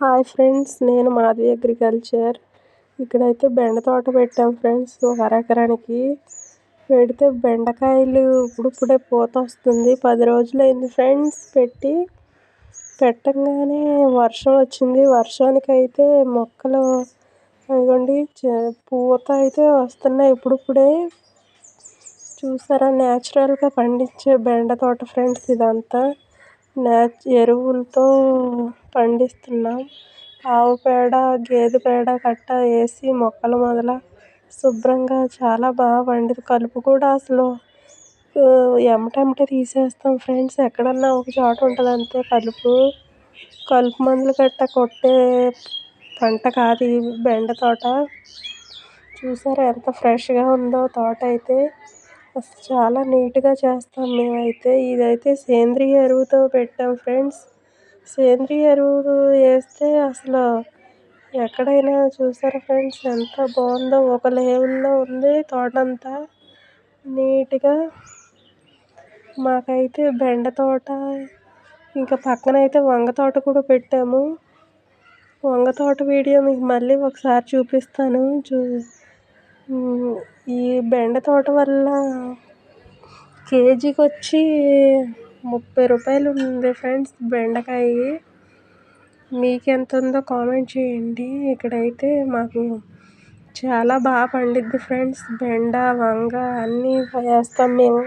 Hi friends నేను Madhavi agriculture. ఇక్కడైతే బెండ తోట పెట్టాం ఫ్రెండ్స్ ఒక అరెకరానికి పెడితే బెండకాయలు ఇప్పుడిప్పుడే పూత వస్తుంది పది రోజులైంది ఫ్రెండ్స్ పెట్టి పెట్టంగానే వర్షం వచ్చింది. వర్షానికి అయితే మొక్కలు ఇదిగోండి పూత అయితే వస్తున్నాయి ఇప్పుడిప్పుడే. చూసారా న్యాచురల్గా పండించే బెండ తోట ఫ్రెండ్స్ ఇదంతా. న్యాచ్ ఎరువులతో పండిస్తున్నాం. ఆవు పేడ గేదె పేడ గట్టా వేసి మొక్కలు మొదల శుభ్రంగా చాలా బాగా పండింది కలుపు కూడా అసలు ఎమ్మటెమ్మటే తీసేస్తాం ఫ్రెండ్స్. ఎక్కడన్నా ఒక చోట ఉంటుంది అంతే. కలుపు కలుపు మందులు గట్ట కొట్టే పంట కాదు ఈ బెండ తోట. చూసారా ఎంత ఫ్రెష్గా ఉందో తోట అయితే. అసలు చాలా నీట్గా చేస్తాం మేమైతే. ఇదైతే సేంద్రియ ఎరువుతో పెట్టాం ఫ్రెండ్స్. సేంద్రియ ఎరువు వేస్తే అసలు ఎక్కడైనా చూసారా ఫ్రెండ్స్? ఎంత బాగుందో. ఒక లెవెల్లో ఉంది తోట అంతా నీట్గా మాకైతే బెండ తోట ఇంకా పక్కన అయితే వంగ తోట కూడా పెట్టాము. వంగ తోట వీడియో మీకు మళ్ళీ ఒకసారి చూపిస్తాను. చూ ఈ బెండ తోట వల్ల కేజీకి వచ్చి ముప్పై రూపాయలు ఉంది ఫ్రెండ్స్ బెండకాయ. మీకు ఎంత ఉందో కామెంట్ చేయండి. ఇక్కడైతే మాకు చాలా బాగా పండుద్ది ఫ్రెండ్స్ బెండ వంగ అన్నీ వేస్తాం మేము.